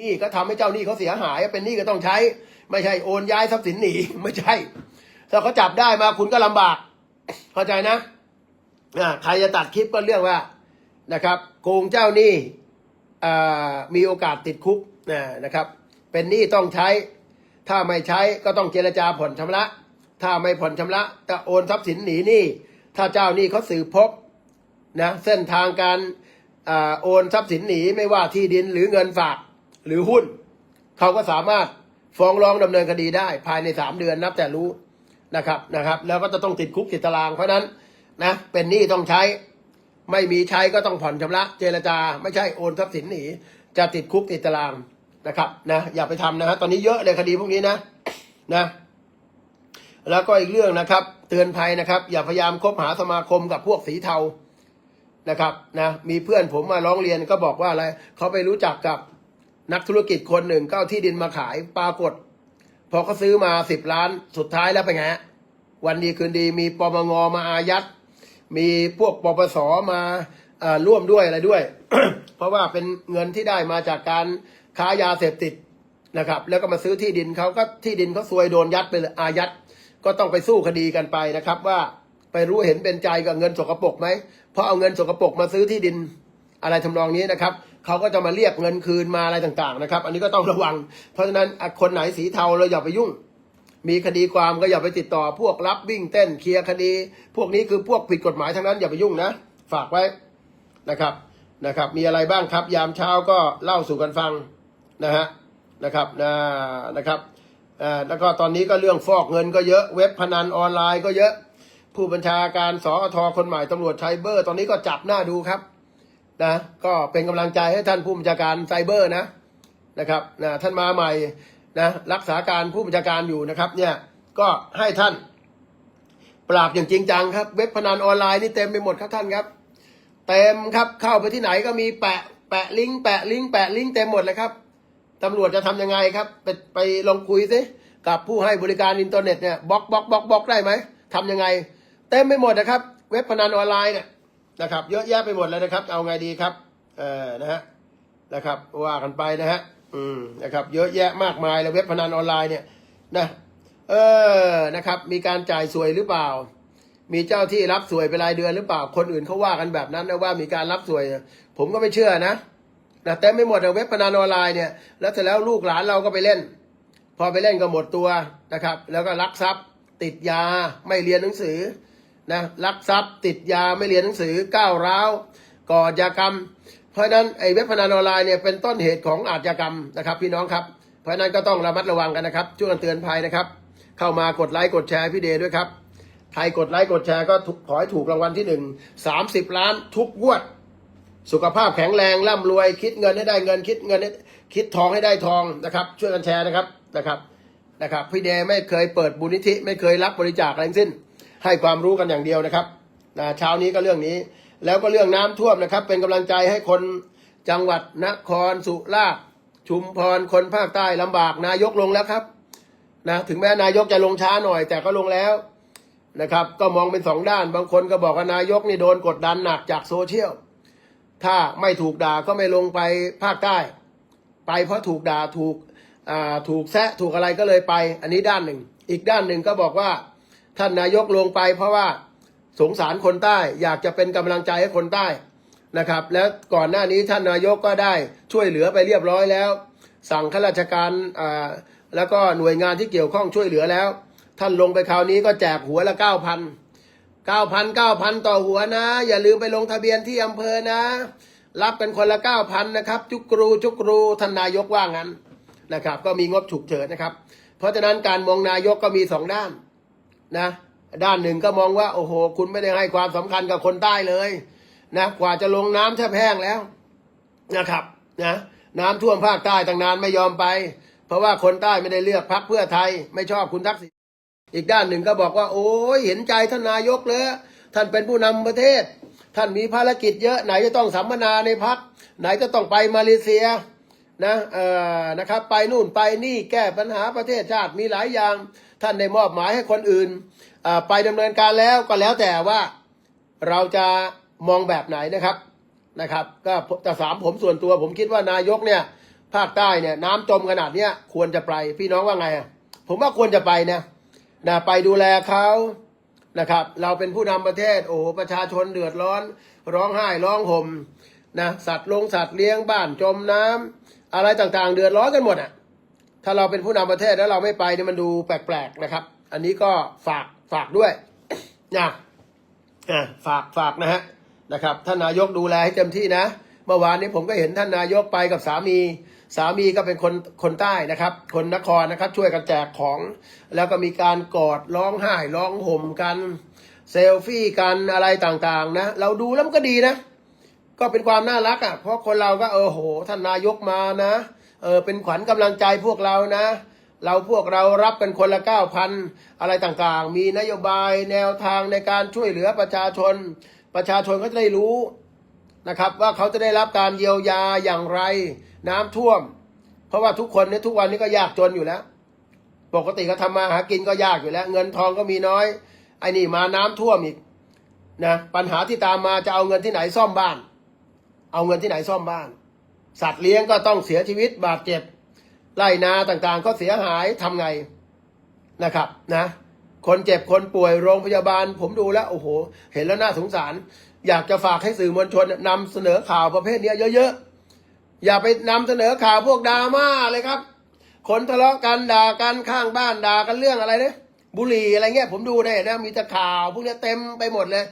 นี่ก็ทำให้เจ้าหนี้เขาเสียหายเป็นหนี้ก็ต้องใช้ ไม่ใช่โอนย้ายทรัพย์สินหนีไม่ใช่ ถ้าเขาจับได้มาคุณก็ลำบาก เข้าใจนะใครจะตัดคลิปก็เรื่องว่านะครับโกงเจ้าหนี้อ่มีโอกาสติดคุกนะนะครับ เป็นหนี้ต้องใช้ ถ้าไม่ใช้ก็ต้องเจรจาผ่อนชำระ ถ้าไม่ผ่อนชำระจะโอนทรัพย์สินหนีหนี้ถ้าเจ้าหนี้เขาสืบพบนะเส้นทางการอโอนทรัพย์สินหนีไม่ว่าที่ดินหรือเงินฝาก หรือหุ้น เขาก็สามารถฟ้องร้องดำเนินคดีได้ ภายในสามเดือนนับแต่รู้นะครับนะครับ แล้วก็จะต้องติดคุกติดตารางเพราะนั้นนะเป็นหนี้ต้องใช้ไม่มีใช้ก็ต้องผ่อนชำระเจรจา ไม่ใช่โอนทรัพย์สินหนีจะติดคุกติดตารางนะครับนะอย่าไปทำนะฮะตอนนี้เยอะเลยคดีพวกนี้นะนะ แล้วก็อีกเรื่องนะครับ เตือนภัยนะครับ อย่าพยายามคบหาสมาคมกับพวกสีเทานะครับนะมีเพื่อนผมมาร้องเรียนก็บอกว่าอะไรเขาไปรู้จักกับ นักธุรกิจคนหนึ่งก็เอาที่ดินมาขายปรากฏ พอเขาซื้อมาสิบล้านสุดท้ายแล้วเป็นไงวันดีคืนดีมีปมงมาอายัด มีพวกปปสมาอ่อร่วมด้วยอะไรด้วย เพราะว่าเป็นเงินที่ได้มาจากการค้ายาเสพติดนะครับ แล้วก็มาซื้อที่ดินเขาก็ที่ดินเขาซวยโดนยัดไปเลยอายัด ก็ต้องไปสู้คดีกันไปนะครับว่าไปรู้เห็นเป็นใจกับเงินสกปรกไหมเพราะเอาเงินสกปรกมาซื้อที่ดินอะไรทำนองนี้นะครับ เขาก็จะมาเรียกเงินคืนมาอะไรต่างๆนะครับ อันนี้ก็ต้องระวัง เพราะฉะนั้นคนไหนสีเทาเราอย่าไปยุ่ง มีคดีความก็อย่าไปติดต่อพวกรับวิ่งเต้นเคลียร์คดี พวกนี้คือพวกผิดกฎหมายทั้งนั้นอย่าไปยุ่งนะ ฝากไว้นะครับนะครับ มีอะไรบ้างครับ ยามเช้าก็เล่าสู่กันฟังนะฮะนะครับนะนะครับอ่าแล้วก็ตอนนี้ก็เรื่องฟอกเงินก็เยอะเว็บพนันออนไลน์ก็เยอะผู้บัญชาการสอทคนใหม่ตำรวจไซเบอร์ ตอนนี้ก็จับหน้าดูครับ นะก็เป็นกำลังใจให้ท่านผู้บัญชาการไซเบอร์นะนะครับนะท่านมาใหม่นะรักษาการผู้บัญชาการอยู่นะครับ เนี่ยก็ให้ท่าน ปราบอย่างจริงจังครับ เว็บพนันออนไลน์นี่เต็มไปหมดครับท่านครับ เต็มครับเข้าไปที่ไหนก็มีแปะแปะลิงก์แปะลิงก์แปะลิงก์เต็มหมดเลยครับตำรวจจะทำยังไงครับไปไปลองคุยสิกับผู้ให้บริการอินเทอร์เน็ตเนี่ยบล็อกบล็อกบล็อกบล็อกได้ไหมทำยังไง เต็มไปหมดนะครับ เว็บพนันออนไลน์เนี่ย นะครับ เยอะแยะไปหมดเลยนะครับ เอาไงดีครับ เออนะฮะนะครับว่ากันไปนะฮะอืมนะครับ เยอะแยะมากมายเลยเว็บพนันออนไลน์เนี่ยนะเออนะครับ มีการจ่ายสวยหรือเปล่า มีเจ้าที่รับสวยเป็นรายเดือนหรือเปล่าคนอื่นเขาว่ากันแบบนั้นนะว่ามีการรับสวย ผมก็ไม่เชื่อนะนะเต็มไม่หมดเว็บพนันออนไลน์เนี่ยแล้วเสร็จแล้วลูกหลานเราก็ไปเล่น พอไปเล่นก็หมดตัวนะครับ แล้วก็ลักทรัพย์ติดยาไม่เรียนหนังสือ นะลักทรัพย์ ติดยาไม่เรียนหนังสือก้าวร้าวก่ออาชญากรรม เพราะนั้นไอ้เว็บพนันออนไลน์เนี่ยเป็นต้นเหตุของอาชญากรรมนะครับ พี่น้องครับ เพราะนั้นก็ต้องระมัดระวังกันนะครับช่วยกันเตือนภัยนะครับ เข้ามากดไลค์กดแชร์พี่เดย์ด้วยครับใครกดไลค์กดแชร์ก็ถูกขอให้ถูกรางวัลที่หนึ่งสามสิบล้านทุกงวด สุขภาพแข็งแรงร่ำรวย คิดเงินให้ได้เงิน คิดเงินให้คิดทองให้ได้ทองนะครับ ช่วยกันแชร์นะครับนะครับนะครับพี่เดย์ไม่เคยเปิดบุญนิธิไม่เคยรับบริจาคอะไรทั้งสิ้น ให้ความรู้กันอย่างเดียวนะครับนะเช้านี้ก็เรื่องนี้ แล้วก็เรื่องน้ำท่วมนะครับ เป็นกำลังใจให้คนจังหวัดนครสุราษฎร์ชุมพรคนภาคใต้ลำบากนายกลงแล้วครับนะถึงแม้นายกจะลงช้าหน่อย แต่ก็ลงแล้วนะครับ ก็มองเป็นสองด้าน บางคนก็บอกว่านายกนี่โดนกดดันหนักจากโซเชียลถ้าไม่ถูกด่าก็ไม่ลงไปภาคใต้ ไปเพราะถูกด่าถูกอ่าถูกแซะถูกอะไรก็เลยไป อันนี้ด้านหนึ่ง อีกด้านหนึ่งก็บอกว่า ท่านนายกลงไปเพราะว่าสงสารคนใต้อยากจะเป็นกำลังใจให้คนใต้นะครับ แล้วก่อนหน้านี้ท่านนายกก็ได้ช่วยเหลือไปเรียบร้อยแล้ว สั่งข้าราชการอ่าแล้วก็หน่วยงานที่เกี่ยวข้องช่วยเหลือแล้ว ท่านลงไปคราวนี้ก็แจกหัวละเก้าพันเก้าพันเก้าพันต่อหัวนะ อย่าลืมไปลงทะเบียนที่อำเภอนะ รับเป็นคนละเก้าพันนะครับ จุกรูจุกรูท่านนายกว่างั้นนะครับ ก็มีงบฉุกเฉินนะครับ เพราะฉะนั้นการมองนายกก็มีสองด้าน นะด้านหนึ่งก็มองว่า โอ้โห คุณไม่ได้ให้ความสำคัญกับคนใต้เลยนะกว่าจะลงน้ำแทบแห้งแล้วนะครับนะน้ำท่วมภาคใต้ตั้งนานไม่ยอมไป เพราะว่าคนใต้ไม่ได้เลือกพรรคเพื่อไทย ไม่ชอบคุณทักษิณอีกด้านหนึ่งก็บอกว่า โอ้ยเห็นใจท่านนายกเลยท่านเป็นผู้นำประเทศ ท่านมีภารกิจเยอะไหนจะต้องสัมมนาในพักไหนจะต้องไปมาเลเซียนะเอ่อนะครับ ไปนู่นไปนี่แก้ปัญหาประเทศชาติมีหลายอย่าง ท่านได้มอบหมายให้คนอื่นไปดำเนินการแล้วก็แล้วแต่ว่าเราจะมองแบบไหนนะครับนะครับ ก็แต่สามผมส่วนตัวผมคิดว่านายกเนี่ยภาคใต้เนี่ยน้ำจมขนาดเนี้ยควรจะไปพี่น้องว่าไง ผมว่าควรจะไปนะนะไปดูแลเขานะครับ เราเป็นผู้นำประเทศ โอ้โหประชาชนเดือดร้อน ร้องไห้ร้องห่มนะสัตว์ลงสัตว์เลี้ยงบ้านจมน้ำอะไรต่างๆ เดือดร้อนกันหมดอะ ถ้าเราเป็นผู้นำประเทศแล้วเราไม่ไปเนี่ยมันดูแปลกๆนะครับ อันนี้ก็ฝากฝากด้วยนะอ่ฝากฝากนะฮะนะครับท่านนายกดูแลให้เต็มที่นะ เมื่อวานนี้ผมก็เห็นท่านนายกไปกับสามี สามีก็เป็นคนคนใต้นะครับ คนนครนะครับ ช่วยกันแจกของ แล้วก็มีการกอดร้องไห้ร้องห่มกันเซลฟี่กันอะไรต่างๆนะ เราดูแล้วมันก็ดีนะ ก็เป็นความน่ารักอะ เพราะคนเราก็เออโห ท่านนายกมานะ เออเป็นขวัญกำลังใจพวกเรานะ เราพวกเรารับเป็นคนละเก้าพันอะไรต่างๆ มีนโยบายแนวทางในการช่วยเหลือประชาชน ประชาชนก็จะได้รู้นะครับว่าเขาจะได้รับการเยียวยาอย่างไรน้ำท่วม เพราะว่าทุกคนเนี่ยทุกวันนี้ก็ยากจนอยู่แล้ว ปกติก็ทำมาหากินก็ยากอยู่แล้ว เงินทองก็มีน้อยไอ้นี่มาน้ำท่วมอีกนะปัญหาที่ตามมาจะเอาเงินที่ไหนซ่อมบ้าน เอาเงินที่ไหนซ่อมบ้าน สัตว์เลี้ยงก็ต้องเสียชีวิตบาดเจ็บไร่นาต่างๆ ก็เสียหายทำไงนะครับนะ คนเจ็บคนป่วยโรงพยาบาล ผมดูแล้วโอ้โห เห็นแล้วน่าสงสาร อยากจะฝากให้สื่อมวลชนนำเสนอข่าวประเภทนี้เยอะๆ อย่าไปนำเสนอข่าวพวกดราม่าเลยครับ คนทะเลาะกันด่ากันข้างบ้านด่ากันเรื่องอะไรเนี่ยบุหรี่อะไรเงี้ยผมดูเนี่ยนะมีแต่ข่าว พวกนี้เต็มไปหมดเลย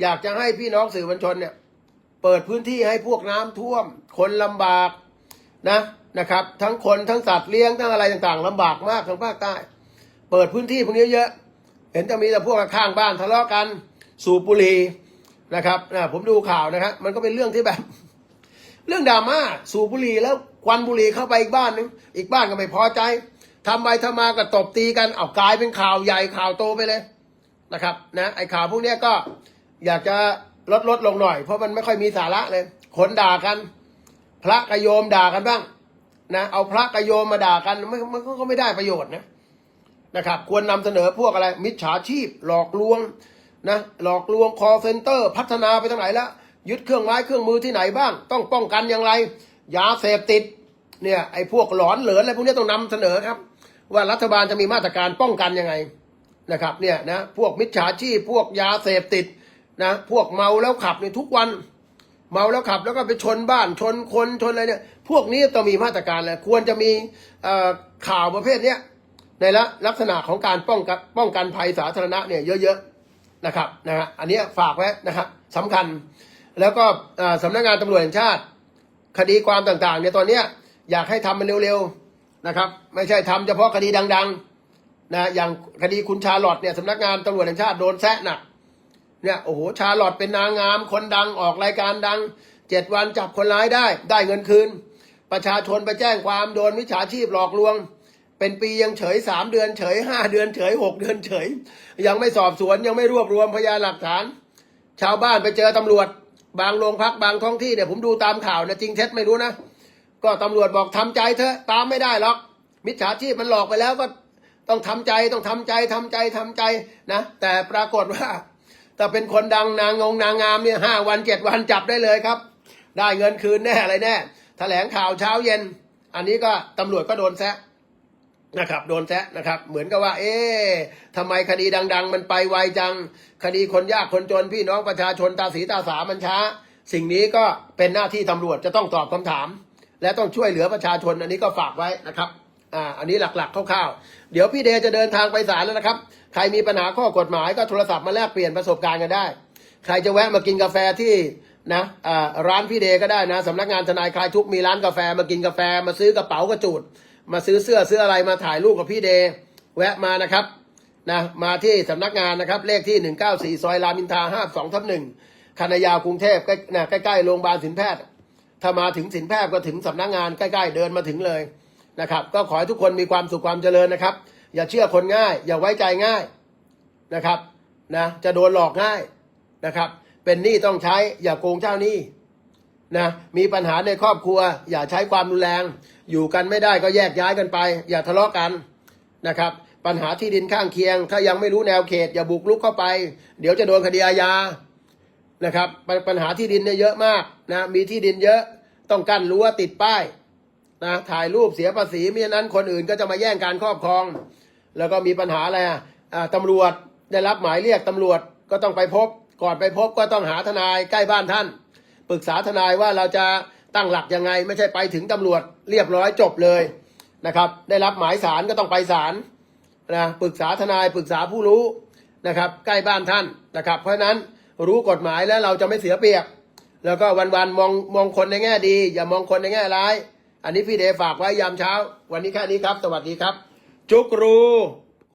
อยากจะให้พี่น้องสื่อมวลชนเนี่ย เปิดพื้นที่ให้พวกน้ำท่วม คนลำบากนะนะครับ ทั้งคนทั้งสัตว์เลี้ยงทั้งอะไรต่างๆลำบากมากทางภาคใต้ เปิดพื้นที่พวกนี้เยอะเห็นจะมีแต่พวกข้างบ้านทะเลาะกันสูบบุหรี่นะครับนะผมดูข่าวนะครับมันก็เป็นเรื่องที่แบบ เรื่องดราม่าสูบบุหรี่แล้วควันบุหรี่เข้าไปอีกบ้านนึงอีกบ้านก็ไม่พอใจทำไปทำมาก็ตบตีกันเอากลายเป็นข่าวใหญ่ข่าวโตไปเลยนะครับนะไอ้ข่าวพวกนี้ก็อยากจะ ลดลดลงหน่อย เพราะมันไม่ค่อยมีสาระเลยคนด่ากัน พระกโยมด่ากันบ้างนะเอาพระกโยมมาด่ากันมันมันก็ไม่ได้ประโยชน์นะนะครับ ควรนำเสนอพวกอะไร มิจฉาชีพ หลอกลวงนะหลอกลวงคอเซ็นเตอร์ พัฒนาไปทางไหนแล้วยึดเครื่องไม้เครื่องมือที่ไหนบ้าง ต้องป้องกันอย่างไร ยาเสพติดเนี่ยไอ้พวกหลอนเหลืออะไรพวกนี้ต้องนำเสนอครับ ว่ารัฐบาลจะมีมาตรการป้องกันยังไงนะครับเนี่ยนะพวกมิจฉาชีพพวกยาเสพติด นะพวกเมาแล้วขับเนี่ยทุกวัน เมาแล้วขับแล้วก็ไปชนบ้านชนคนชนอะไรเนี่ย พวกนี้ต้องมีมาตรการแหละควรจะมีข่าวประเภทเนี้ยในละลักษณะของการป้องกันป้องกันภัยสาธารณะเนี่ยเยอะๆนะครับนะฮะอันนี้ฝากไว้นะครับสำคัญ แล้วก็สำนักงานตำรวจแห่งชาติ คดีความต่างๆเนี่ยตอนเนี้ยอยากให้ทำมันเร็วๆนะครับ ไม่ใช่ทำเฉพาะคดีดัง ๆนะอย่างคดีคุณชาลอตเนี่ยสำนักงานตำรวจแห่งชาติโดนแซะหนัก เนี่ยโอ้โหชาลอตเป็นนางงาม คนดังออกรายการดังเจ็ดวันจับคนร้ายได้ ได้เงินคืน ประชาชนไปแจ้งความโดนวิชาชีพหลอกลวง เป็นปียังเฉยสามเดือนเฉยห้าเดือนเฉยหกเดือนเฉย ยังไม่สอบสวนยังไม่รวบรวมพยานหลักฐาน ชาวบ้านไปเจอตำรวจ บางโรงพักบางท้องที่เนี่ยผมดูตามข่าวนะจริงเท็จไม่รู้นะก็ตำรวจบอกทำใจเถอะตามไม่ได้หรอก มิจฉาชีพมันหลอกไปแล้วก็ต้องทำใจต้องทำใจทำใจทำใจนะ แต่ปรากฏว่า ถ้าเป็นคนดังนางงงนางงามเนี่ยห้าวันเจ็ดวันจับได้เลยครับ ได้เงินคืนแน่อะไรแน่แถลงข่าวเช้าเย็น อันนี้ก็ตำรวจก็โดนแซะนะครับโดนแซะนะครับ เหมือนกับว่า เอ๊ะทำไมคดีดัง ๆ มันไปไวจัง คดีคนยากคนจนพี่น้องประชาชนตาสีตาสามันช้า สิ่งนี้ก็เป็นหน้าที่ตำรวจจะต้องตอบคำถาม และต้องช่วยเหลือประชาชนอันนี้ก็ฝากไว้นะครับ อ่าอันนี้หลักๆคร่าวๆ เดี๋ยวพี่เดย์จะเดินทางไปศาลแล้วนะครับ ใครมีปัญหาข้อกฎหมายก็โทรศัพท์มาแลกเปลี่ยนประสบการณ์กันได้ ใครจะแวะมากินกาแฟที่นะอ่าร้านพี่เดย์ก็ได้นะสำนักงานทนายคลายทุกมีร้านกาแฟมากินกาแฟมาซื้อกระเป๋ากระจูด มาซื้อเสื้อซื้ออะไรมาถ่ายรูปกับพี่เดย์แวะมานะครับนะมาที่สำนักงานนะครับเลขที่ 194 ซอยรามอินทรา52ทับหนึ่งคณะยาวกรุงเทพใกล้ใกล้ๆโรงพยาบาลสินแพทย์ ถ้ามาถึงสินแพทย์ก็ถึงสำนักงานใกล้ ๆ เดินมาถึงเลย นะครับ ก็ขอให้ทุกคนมีความสุขความเจริญนะครับ อย่าเชื่อคนง่าย อย่าไว้ใจง่ายนะครับนะจะโดนหลอกง่ายนะครับ เป็นหนี้ต้องใช้อย่าโกงเจ้าหนี้นะมีปัญหาในครอบครัว อย่าใช้ความรุนแรง อยู่กันไม่ได้ก็แยกย้ายกันไป อย่าทะเลาะกันนะครับ ปัญหาที่ดินข้างเคียง ถ้ายังไม่รู้แนวเขต อย่าบุกลุกเข้าไป เดี๋ยวจะโดนคดีอาญานะครับปัญปัญหาที่ดินเนี่ยเยอะมากนะมีที่ดินเยอะต้องกั้นรั้วติดป้าย นะถ่ายรูปเสียภาษีมิฉะนั้นคนอื่นก็จะมาแย่งการครอบครอง แล้วก็มีปัญหาอะไรอะอ่าตำรวจได้รับหมายเรียกตำรวจก็ต้องไปพบ ก่อนไปพบก็ต้องหาทนายใกล้บ้านท่าน ปรึกษาทนายว่าเราจะตั้งหลักยังไง ไม่ใช่ไปถึงตำรวจเรียบร้อยจบเลยนะครับ ได้รับหมายสารก็ต้องไปศาลนะปรึกษาทนายปรึกษาผู้รู้นะครับใกล้บ้านท่านนะครับ เพราะฉะนั้นรู้กฎหมายแล้วเราจะไม่เสียเปรียบ แล้วก็วันๆมองมองคนในแง่ดี อย่ามองคนในแง่ร้าย อันนี้พี่เดฝากไว้ยามเช้า วันนี้แค่นี้ครับ สวัสดีครับ จุกรู